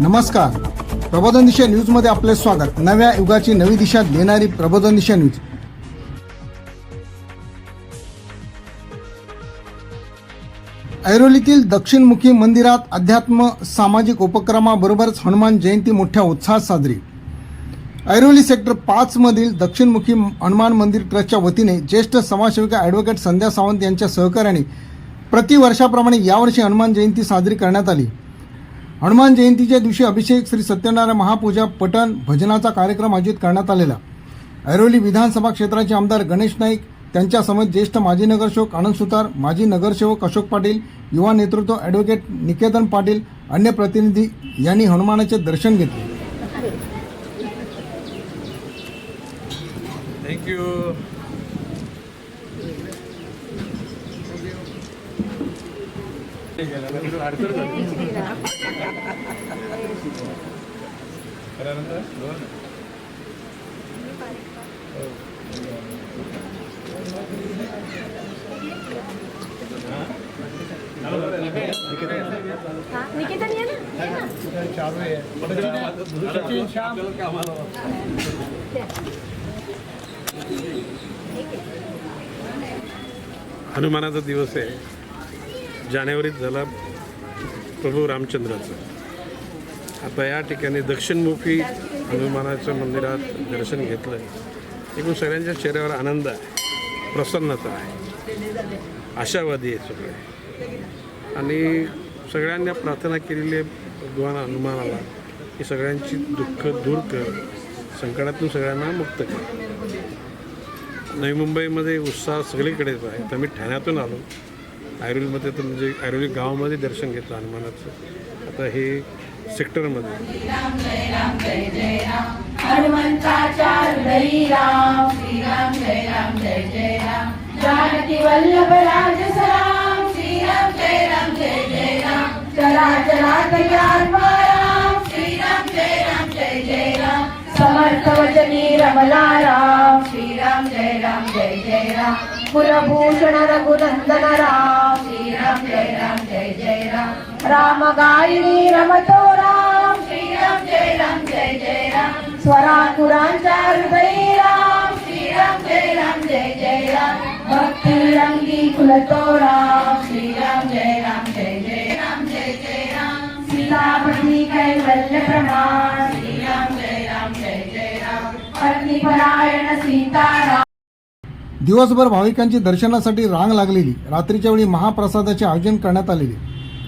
नमस्कार. प्रबोधन दिशा न्यूजमध्ये आपले स्वागत. नव्या युगाची नवी दिशा देणारी प्रबोधन दिशा न्यूज ऐरोलीतील दक्षिणमुखी मंदिरात अध्यात्म सामाजिक उपक्रमाबरोबरच हनुमान जयंती मोठ्या उत्साहात साजरी. ऐरोली सेक्टर पाचमधील दक्षिणमुखी हनुमान मंदिर ट्रस्टच्या वतीने ज्येष्ठ समाजसेविका ॲडव्होकेट संध्या सावंत यांच्या सहकार्याने प्रतिवर्षाप्रमाणे यावर्षी हनुमान जयंती साजरी करण्यात आली. हनुमान जयंतीच्या दिवशी अभिषेक श्री सत्यनारायण महापूजा पठण भजनाचा कार्यक्रम आयोजित करण्यात आलेला. ऐरोली विधानसभा क्षेत्राचे आमदार गणेश नाईक त्यांच्यासमोर ज्येष्ठ माजी नगरसेवक आनंद सुतार माजी नगरसेवक अशोक पाटील युवा नेतृत्व ॲडव्होकेट निकेतन पाटील अन्य प्रतिनिधी यांनी हनुमानाचे दर्शन घेतले. थँक्यू निकेतन ये ना हनुमानाचा दिवस आहे. जानेवारीत झाला प्रभू रामचंद्राचा. आता या ठिकाणी दक्षिणमुखी हनुमानाच्या मंदिरात दर्शन घेतलं एकूण सगळ्यांच्या चेहऱ्यावर आनंद आहे प्रसन्नता आहे. आशावादी आहे सगळे. आणि सगळ्यांनी प्रार्थना केलेली आहे भगवान हनुमानाला की सगळ्यांची दुःख दूर कर संकटातून सगळ्यांना मुक्त कर. नवी मुंबईमध्ये उत्साह सगळीकडेच आहे. तर मी ठाण्यातून आलो. ऐरोलीमध्ये तर म्हणजे ऐरोली गावामध्ये दर्शन घेतलं हनुमानाचं. आता हे सेक्टरमध्ये. हनुमंताच्या राम. श्रीराम जय राम जय जय राम. समर्थ वचनी रमला राम श्रीराम जय राम जय जय राम कुलभूषण रघुनंदन राम श्रीराम जय राम जय जय राम राम गायिनी रमतो राम श्रीराम जय राम जय जय राम स्वरातुरांच्या हृदयी राम श्रीराम जय राम जय जय राम भक्ती रंगी फुलतो राम श्रीराम सीताराम. दिवसभर भाविकांची दर्शनासाठी रांग लागलेली. रात्रीच्या वेळी महाप्रसादाचे आयोजन करण्यात आलेले.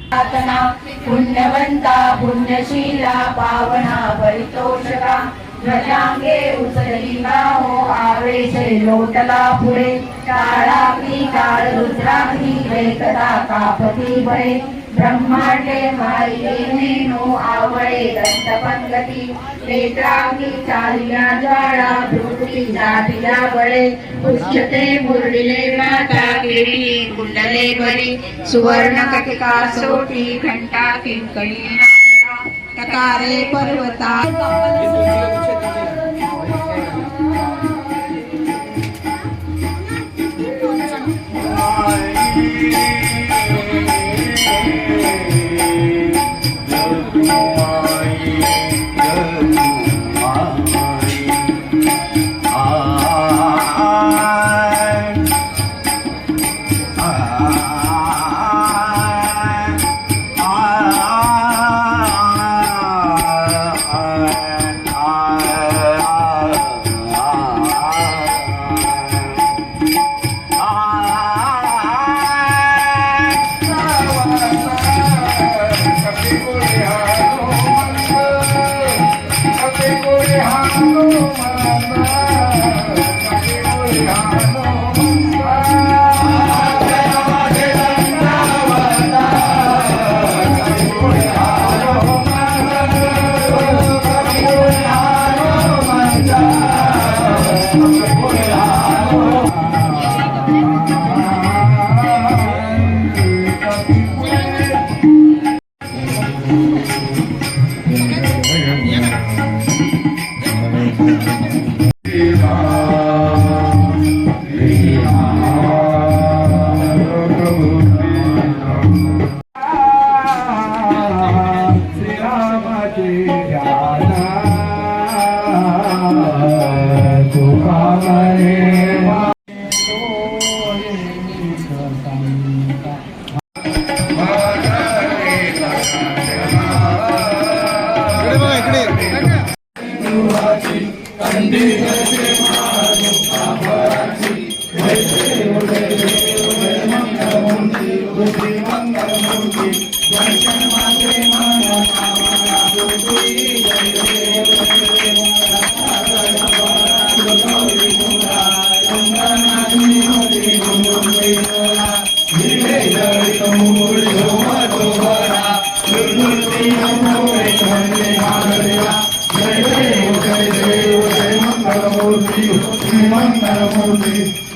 प्रार्थना पुण्यवंता पुण्यशीला पावना परितोषका ध्वजांगे उचलिला हो आवेश लोटला पुढे. काळाग्नी काळ रुद्राग्नी वेकदा कापती बळे. ब्रह्मांडे मारिले नेनो आवळे दंतपंगती नेत्रांगी चालिया ज्वाळा भृगुटी जातिला वळे पुष्यते मुरडिले माता केळी कुंडले बरी सुवर्ण कटिका सोटी घंटा किंकणी तकारे पर्वता।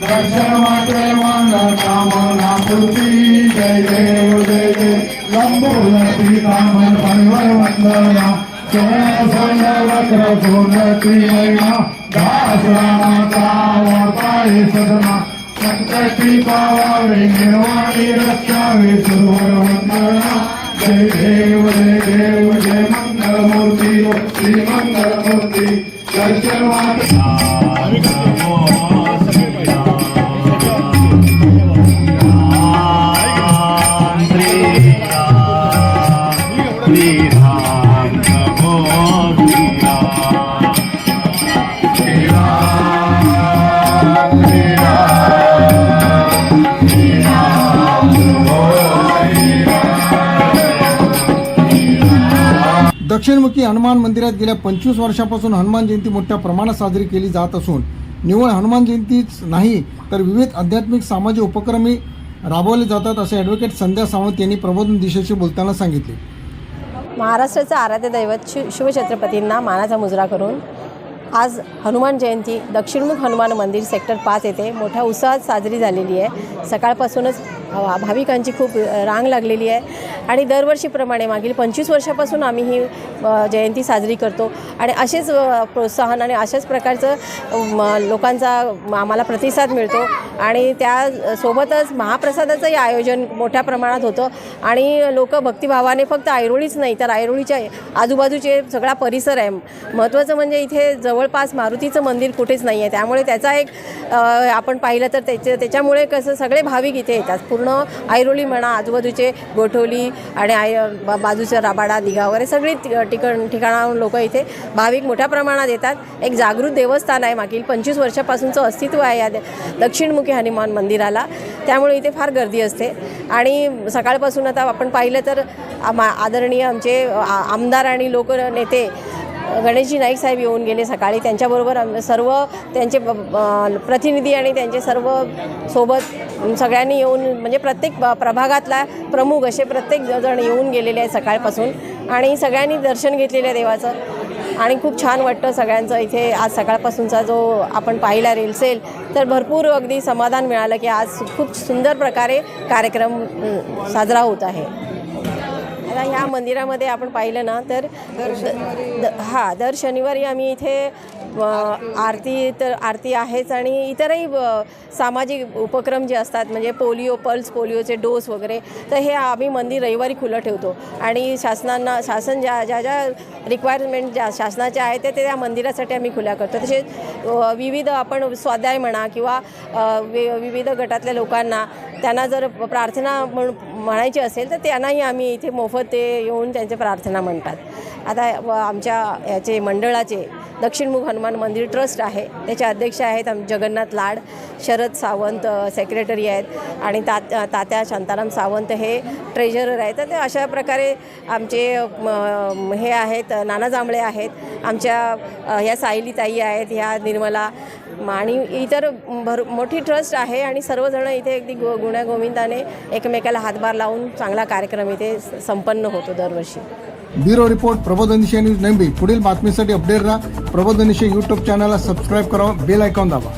दर्शन मात्र मंगल कामना पूर्ती जय देव जय जय लंबोदती कामन परिवर वंदना वक्र सोनती महिमा दास रामाचा सदना संकटी पावावे निर्वाणी रक्षावे सुरवर वंदना जय देव जय देव जय मंगलमूर्ती श्री मंगलमूर्ती दर्शन मात्र दक्षिणमुखी हनुमान मंदिरात गेल्या पंचवीस वर्षापासून हनुमान जयंती मोठ्या प्रमाणात साजरी केली जात असून निवळ हनुमान जयंतीच नाही तर विविध आध्यात्मिक सामाजिक उपक्रमही राबवले जातात असे ॲडव्होकेट संध्या सावंत यांनी प्रबोधन दिशेशी बोलताना सांगितले. महाराष्ट्राचं आराध्य दैवत शिव शिवछत्रपतींना मानाचा मुजरा करून आज हनुमान जयंती दक्षिणमुख हनुमान मंदिर सेक्टर पाच येथे मोठ्या उत्साहात साजरी झालेली आहे. सकाळपासूनच भाविकांची खूप रांग लागलेली आहे. आणि दरवर्षीप्रमाणे मागील पंचवीस वर्षापासून आम्ही ही जयंती साजरी करतो. आणि असेच प्रोत्साहन आणि अशाच प्रकारचं म, लोकांचा आम्हाला प्रतिसाद मिळतो. आणि त्या सोबतच महाप्रसादाचंही आयोजन मोठ्या प्रमाणात होतं. आणि लोक भक्तिभावाने फक्त ऐरोळीच नाही तर ऐरोळीच्या आजूबाजूचे सगळा परिसर आहे. महत्त्वाचं म्हणजे इथे जवळपास मारुतीचं मंदिर कुठेच नाही आहे. त्यामुळे त्याचा एक आपण पाहिलं तर त्याच्या त्याच्यामुळे कसं सगळे भाविक इथे येतात. पूर्ण ऐरोळी म्हणा आजूबाजूचे गोठवली आणि आय बा- बाजूचं राबाडा दिघा वगैरे सगळी ठिकाण ठिकाणाहून लोक इथे भाविक मोठ्या प्रमाणात येतात. एक जागृत देवस्थान आहे मागील पंचवीस वर्षापासूनचं अस्तित्व आहे या दक्षिणमुखी हनुमान मंदिराला. त्यामुळे इथे फार गर्दी असते. आणि सकाळपासून आता आपण पाहिलं तर आमा आदरणीय आमचे आमदार आणि लोक नेते गणेशजी नाईक साहेब येऊन गेले सकाळी. त्यांच्याबरोबर आम- सर्व त्यांचे प्रतिनिधी आणि त्यांचे सर्व सोबत सगळ्यांनी येऊन म्हणजे प्रत्येक प्रभागातला प्रमुख असे प्रत्येक जण येऊन गेलेले आहे सकाळपासून. आणि सगळ्यांनी दर्शन घेतलेलं आहे देवाचं. आणि खूप छान वाटतं सगळ्यांचं इथे आज सकाळपासूनचा जो आपण पाहिला रेलसेल तर भरपूर अगदी समाधान मिळालं की आज खूप सुंदर प्रकारे कार्यक्रम साजरा होत आहे. आता ह्या मंदिरामध्ये आपण पाहिलं ना तर द- हां दर शनिवारी आम्ही इथे आरती तर आरती आहेच आणि इतरही सामाजिक उपक्रम जे असतात म्हणजे पोलिओ पल्स पोलिओचे डोस वगैरे तर हे आम्ही मंदिर रविवारी खुलं ठेवतो. आणि शासनांना शासन ज्या ज्या ज्या रिक्वायरमेंट ज्या शासनाच्या आहेत ते ते त्या मंदिरासाठी आम्ही खुल्या करतो. तसेच विविध आपण स्वाध्याय म्हणा किंवा वि विविध गटातल्या लोकांना त्यांना जर प्रार्थना म्हण म्हणायची असेल तर त्यांनाही आम्ही इथे मोफत ते येऊन त्यांचे प्रार्थना म्हणतात. आता आमच्या याचे मंडळाचे दक्षिणमुख हनुमान मंदिर ट्रस्ट आहे. त्याचे अध्यक्ष आहेत आम जगन्नाथ लाड शरद सावंत सेक्रेटरी आहेत आणि तात तात्या शांताराम सावंत हे ट्रेझरर आहेत. तर ते अशा प्रकारे आमचे म, हे आहेत नाना जांभळे आहेत. आमच्या ह्या सायली ताई आहेत ह्या निर्मला आणि इतर भर मोठी ट्रस्ट आहे आणि सर्वजण इथे अगदी गु गुण्यागोविंदाने एकमेकाला हातभार लावून चांगला कार्यक्रम इथे संपन्न होतो दरवर्षी. ब्युरो रिपोर्ट प्रबोधनिशे न्यूज नेंबी पुढील बातमीसाठी अपडेट राहा. प्रबोधनिशे यूट्यूब चॅनलला सबस्क्राईब करा बेल आयकॉन दाबा.